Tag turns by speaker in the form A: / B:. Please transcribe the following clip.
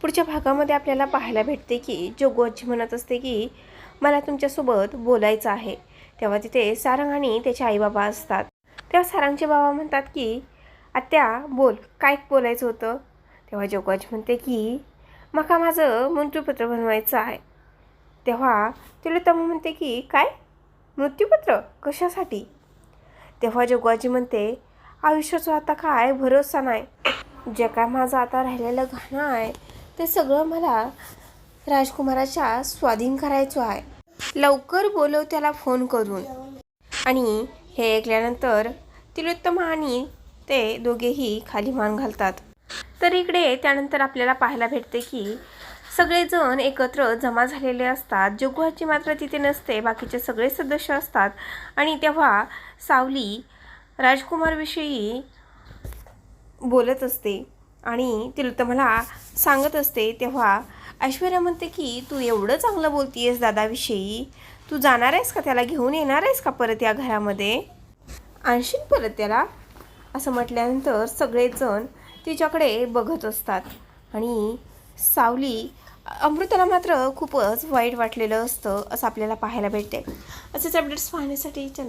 A: पुढच्या भागामध्ये आपल्याला पाहायला भेटते की जोगू आजी म्हणत असते की मला तुमच्यासोबत बोलायचं आहे. तेव्हा तिथे सारंग आणि त्याचे आईबाबा असतात. तेव्हा सारंगचे बाबा म्हणतात की आत्या बोल काय बोलायचं होतं? तेव्हा जोगू आजी म्हणते की मका माझं मृत्यूपत्र बनवायचं आहे. तेव्हा तिलोत्तमा म्हणते की काय? मृत्यूपत्र? कशासाठी? तेव्हा जोगवाजी म्हणते आयुष्याचं आता काय भरोसा नाही. जे काय माझं आता राहिलेलं गाणं आहे. ते सगळं मला राजकुमाराच्या स्वाधीन करायचं आहे. लवकर बोलव त्याला फोन करून. आणि हे ऐकल्यानंतर तिलोत्तमा आणि ते दोघेही खाली मान घालतात. तर इकडे त्यानंतर आपल्याला पाहायला भेटते की सगळेजण एकत्र जमा झालेले असतात. जोगुआची मात्र तिथे नसते. बाकीचे सगळे सदस्य असतात. आणि तेव्हा सावली राजकुमारविषयी बोलत असते. आणि तिलोत्तमाला सांगत असते तेव्हा ऐश्वर्या म्हणते की तू एवढं चांगलं बोलतीयस दादाविषयी. तू जाणार आहेस का? त्याला घेऊन येणार आहेस का परत या घरामध्ये? आणशील परत त्याला? असं म्हटल्यानंतर सगळेजण तिच्याकडे बघत असतात. आणि सावली अमृताला मात्र खूपच वाईट वाटलेलं असतं असं आपल्याला पाहायला भेटते असेच अपडेट्स पाहण्यासाठी चॅनल